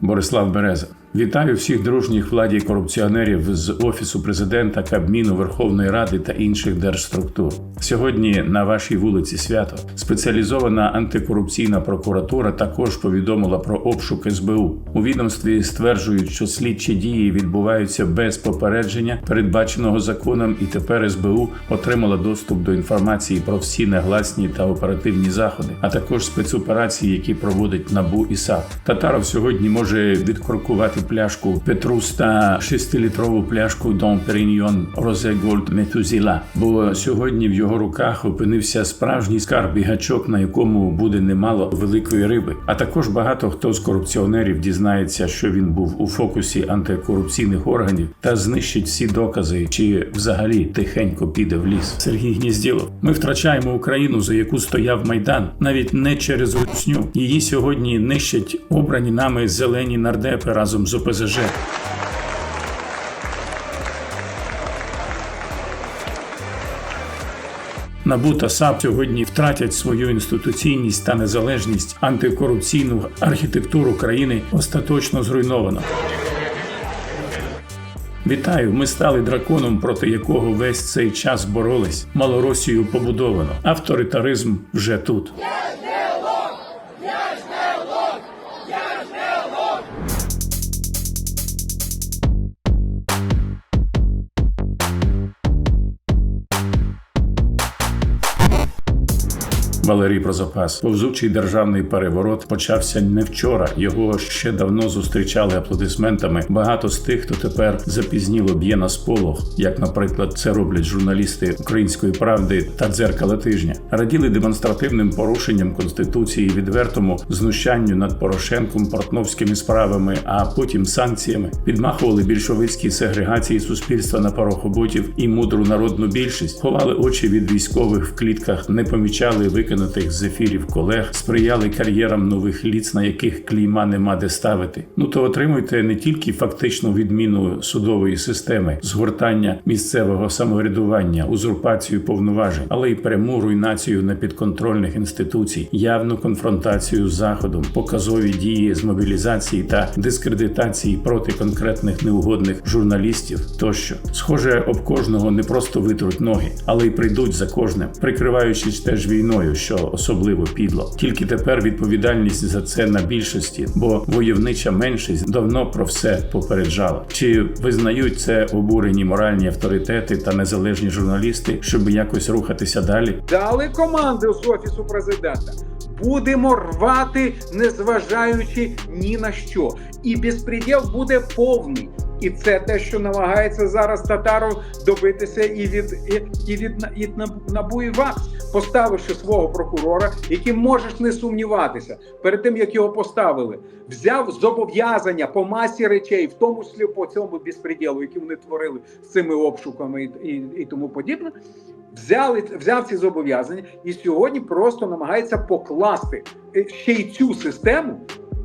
Борислав Береза. Вітаю всіх дружніх владі корупціонерів з офісу президента, Кабміну, Верховної Ради та інших держструктур. Сьогодні на вашій вулиці свято спеціалізована антикорупційна прокуратура також повідомила про обшук СБУ. У відомстві стверджують, що слідчі дії відбуваються без попередження, передбаченого законом, і тепер СБУ отримала доступ до інформації про всі негласні та оперативні заходи, а також спецоперації, які проводить НАБУ і САП. Татаров сьогодні може відкоркувати пляшку Петрус та 6-літрову пляшку Дон Періньйон Розе Голд Метузіла, бо сьогодні в його руках опинився справжній скарб і гачок, на якому буде немало великої риби. А також багато хто з корупціонерів дізнається, що він був у фокусі антикорупційних органів та знищить всі докази, чи взагалі тихенько піде в ліс. Сергій Гнізділов. Ми втрачаємо Україну, за яку стояв майдан, навіть не через русню. Її сьогодні нищать обрані нами зелені нардепи разом з ОПЗЖ. НАБУ та САП сьогодні втратять свою інституційність та незалежність. Антикорупційну архітектуру країни остаточно зруйновано. Вітаю! Ми стали драконом, проти якого весь цей час боролись. Малоросію побудовано. Авторитаризм вже тут. Валерій про запас. Повзучий державний переворот почався не вчора. Його ще давно зустрічали аплодисментами. Багато з тих, хто тепер запізніло б'є на сполох, як, наприклад, це роблять журналісти української правди та дзеркала тижня. Раділи демонстративним порушенням конституції, відвертому знущанню над Порошенком, портновськими справами, а потім санкціями. Підмахували більшовицькі сегрегації суспільства на порохоботів і мудру народну більшість, ховали очі від військових в клітках, не помічали викинутих з ефірів колег, сприяли кар'єрам нових ліц, на яких клейма нема де ставити. Ну то отримуйте не тільки фактичну відміну судової системи, згортання місцевого самоврядування, узурпацію повноважень, але й пряму руйнацію непідконтрольних інституцій, явну конфронтацію з заходом, показові дії з мобілізації та дискредитації проти конкретних неугодних журналістів. Тощо, схоже, об кожного не просто витруть ноги, але й прийдуть за кожним, прикриваючись теж війною, що особливо підло. Тільки тепер відповідальність за це на більшості, бо войовнича меншість давно про все попереджала. Чи визнають це обурені моральні авторитети та незалежні журналісти, щоб якось рухатися далі? дали команди з офісу президента. Будемо рвати, незважаючи ні на що. І безпреділ буде повний. І це те, що намагається зараз Татаров добитися і від і, і від і НАБУ і ВАКС, поставивши свого прокурора, яким можеш не сумніватися, перед тим як його поставили, взяв зобов'язання по масі речей, в тому числі по цьому безпреділу, які вони творили з цими обшуками і, і, і тому подібне. Взяли взяв ці зобов'язання і сьогодні просто намагається покласти е, ще й цю систему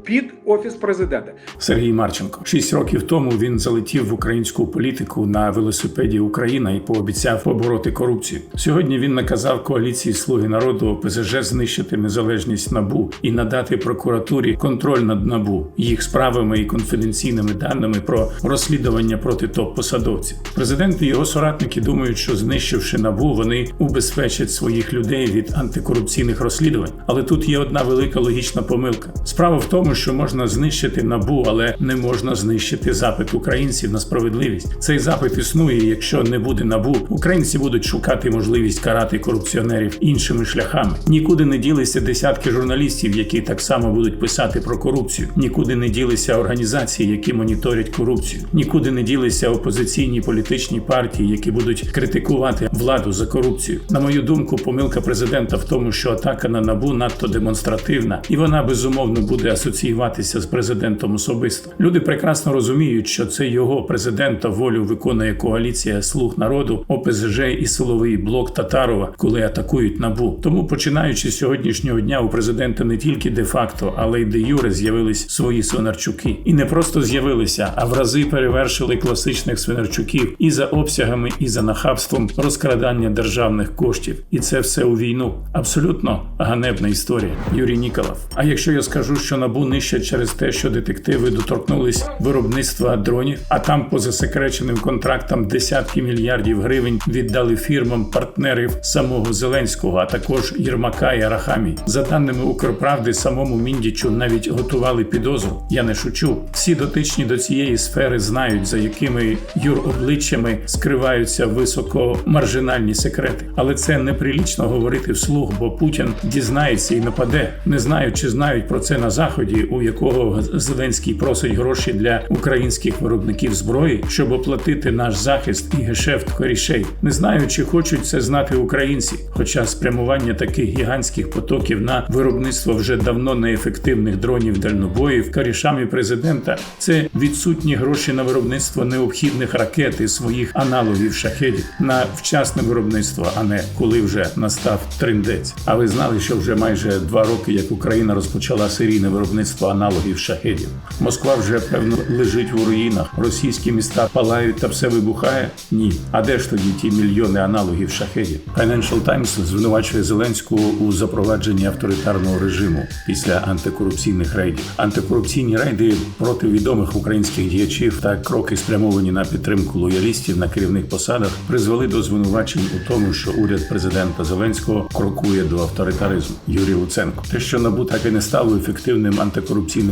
під офіс президента. Сергій Марченко. Шість років тому він залетів в українську політику на велосипеді Україна і пообіцяв побороти корупцію. Сьогодні він наказав коаліції Слуги народу ОПЗЖ знищити незалежність набу і надати прокуратурі контроль над набу, їх справами і конфіденційними даними про розслідування проти топ-посадовців. Президент і його соратники думають, що знищивши набу, вони убезпечать своїх людей від антикорупційних розслідувань. Але тут є одна велика логічна помилка. Справа в тому, що можна знищити набу, але не можна знищити запит українців на справедливість. Цей запит існує. Якщо не буде набу, українці будуть шукати можливість карати корупціонерів іншими шляхами. Нікуди не ділися десятки журналістів, які так само будуть писати про корупцію. Нікуди не ділися організації, які моніторять корупцію. Нікуди не ділися опозиційні політичні партії, які будуть критикувати владу за корупцію. На мою думку, помилка президента в тому, що атака на набу надто демонстративна, і вона безумовно буде асоціюватися з президентом особисто. Люди прекрасно розуміють, що це його президента волю виконує коаліція слуг народу, ОПЗЖ і силовий блок Татарова, коли атакують набу. Тому, починаючи з сьогоднішнього дня, у президента не тільки де-факто, але й де юре з'явились свої свинарчуки, і не просто з'явилися, а в рази перевершили класичних свинарчуків і за обсягами, і за нахабством розкрадання державних коштів. І це все у війну. Абсолютно ганебна історія. Юрій Ніколов. А якщо я скажу, що набу не нищать через те, що детективи доторкнулись виробництва дронів, а там по засекреченим контрактам десятки мільярдів гривень віддали фірмам партнерів самого Зеленського, а також Єрмака і Арахамі. За даними Укрправди, самому Міндічу навіть готували підозру. Я не шучу. Всі дотичні до цієї сфери знають, за якими юробличчями скриваються високомаржинальні секрети. Але це неприлічно говорити вслух, бо Путін дізнається і нападе. Не знаю, чи знають про це на заході, у якого Зеленський просить гроші для українських виробників зброї, щоб оплатити наш захист і гешефт корішей. Не знаю, чи хочуть це знати українці, хоча спрямування таких гігантських потоків на виробництво вже давно неефективних дронів дальнобоїв корішами президента це відсутні гроші на виробництво необхідних ракет і своїх аналогів шахедів на вчасне виробництво, а не коли вже настав триндець. А ви знали, що вже майже два роки, як Україна розпочала серійне виробництво аналогів шахедів. Москва вже певно лежить в руїнах. Російські міста палають та все вибухає. Ні. А де ж тоді ті мільйони аналогів шахедів? Financial Times звинувачує Зеленського у запровадженні авторитарного режиму після антикорупційних рейдів. Антикорупційні рейди проти відомих українських діячів та кроки спрямовані на підтримку лоялістів на керівних посадах призвели до звинувачень у тому, що уряд президента Зеленського крокує до авторитаризму. Юрій Луценко. Те, що НАБУ так і не стало ефективним антикорупційним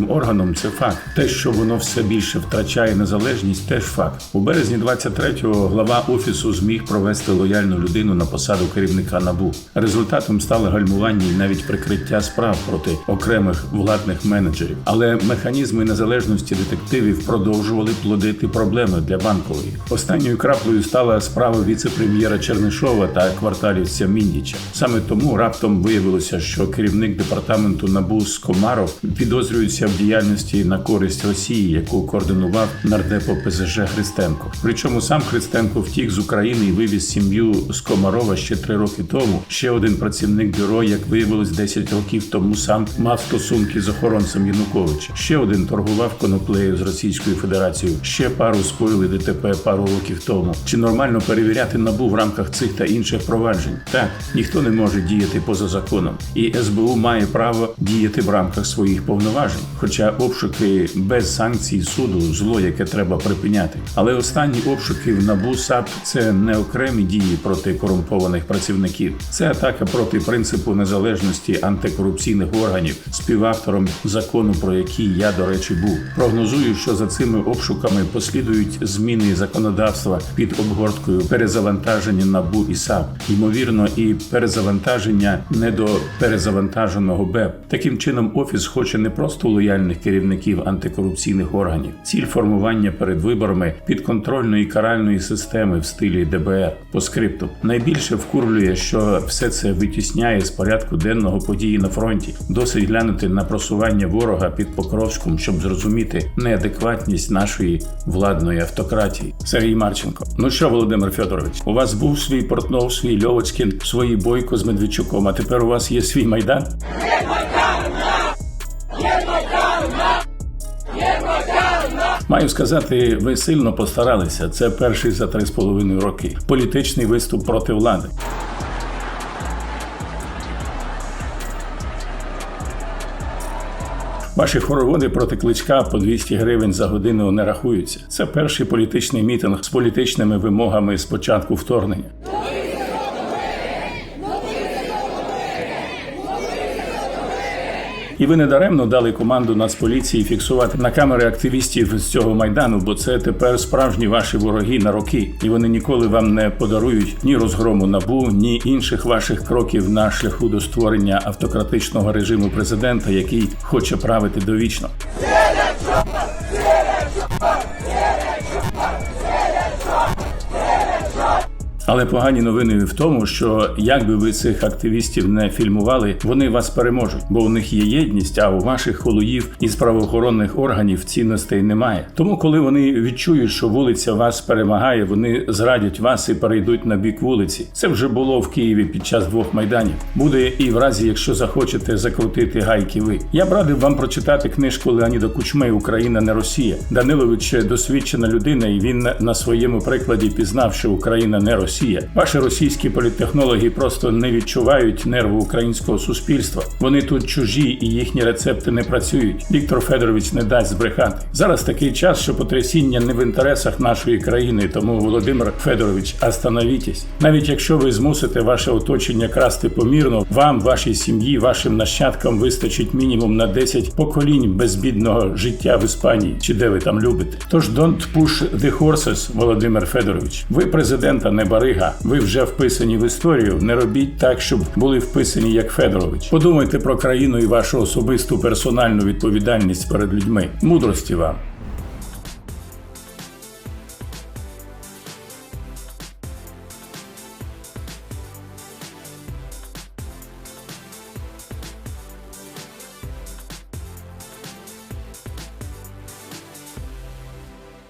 органом, це факт. Те, що воно все більше втрачає незалежність, теж факт. У березні 23-го глава офісу зміг провести лояльну людину на посаду керівника НАБУ. Результатом стало гальмування і навіть прикриття справ проти окремих владних менеджерів. Але механізми незалежності детективів продовжували плодити проблеми для банкової. Останньою краплею стала справа віце-прем'єра Чернишова та кварталівця Міндіча. Саме тому раптом виявилося, що керівник департаменту НАБУ Скомаров підозрюється в діяльності на користь Росії, яку координував нардепо ПЗЖ Христенко. Причому сам Христенко втік з України і вивіз сім'ю Скомарова ще три роки тому. Ще один працівник бюро, як виявилось, 10 років тому сам мав стосунки з охоронцем Януковича. Ще один торгував коноплею з Російською Федерацією. Ще пару скоїли ДТП пару років тому. Чи нормально перевіряти набу в рамках цих та інших проваджень? Так, ніхто не може діяти поза законом, і СБУ має право діяти в рамках своїх повноважень. Хоча обшуки без санкцій суду зло, яке треба припиняти. Але останні обшуки в НАБУ САП це не окремі дії проти корумпованих працівників. Це атака проти принципу незалежності антикорупційних органів, співавтором закону, про який я, до речі, був. Прогнозую, що за цими обшуками послідують зміни законодавства під обгорткою перезавантаження НАБУ і САП. Ймовірно, і перезавантаження не до перезавантаженого БЕП. Таким чином, офіс хоче не просто лояльних керівників антикорупційних органів, ціль формування перед виборами підконтрольної каральної системи в стилі ДБР по скрипту. Найбільше вкурлює, що все це витісняє з порядку денного події на фронті. Досить глянути на просування ворога під Покровськом, щоб зрозуміти неадекватність нашої владної автократії. Сергій Марченко. Ну що, Володимир Федорович, у вас був свій Портнов, свій Льовочкін, свої бойко з Медведчуком, а тепер у вас є свій майдан? Маю сказати, ви сильно постаралися. Це перший за три з половиною роки. Політичний виступ проти влади. Ваші хороводи проти кличка по 200 гривень за годину не рахуються. Це перший політичний мітинг з політичними вимогами з початку вторгнення. І ви недаремно дали команду Нацполіції фіксувати на камери активістів з цього майдану, бо це тепер справжні ваші вороги на роки, і вони ніколи вам не подарують ні розгрому набу, ні інших ваших кроків на шляху до створення автократичного режиму президента, який хоче правити довічно. Але погані новини в тому, що як би ви цих активістів не фільмували, вони вас переможуть, бо у них є єдність, а у ваших холуїв із правоохоронних органів цінностей немає. Тому, коли вони відчують, що вулиця вас перемагає, вони зрадять вас і перейдуть на бік вулиці. Це вже було в Києві під час двох майданів. Буде і в разі, якщо захочете закрутити гайки. Ви я б радив вам прочитати книжку Леоніда Кучми Україна не Росія. Данилович досвідчена людина, і він на своєму прикладі пізнав, що Україна не Росія. Росія. Ваші російські політтехнологи просто не відчувають нерву українського суспільства. Вони тут чужі і їхні рецепти не працюють. Віктор Федорович не дасть збрехати. Зараз такий час, що потрясіння не в інтересах нашої країни. Тому Володимир Федорович, остановітесь. Навіть якщо ви змусите ваше оточення красти помірно, вам, вашій сім'ї, вашим нащадкам вистачить мінімум на 10 поколінь безбідного життя в Іспанії чи де ви там любите. Тож don't push the horses, Володимир Федорович. Ви президента не барига. Ви вже вписані в історію. Не робіть так, щоб були вписані як Федорович. Подумайте про країну і вашу особисту персональну відповідальність перед людьми. Мудрості вам.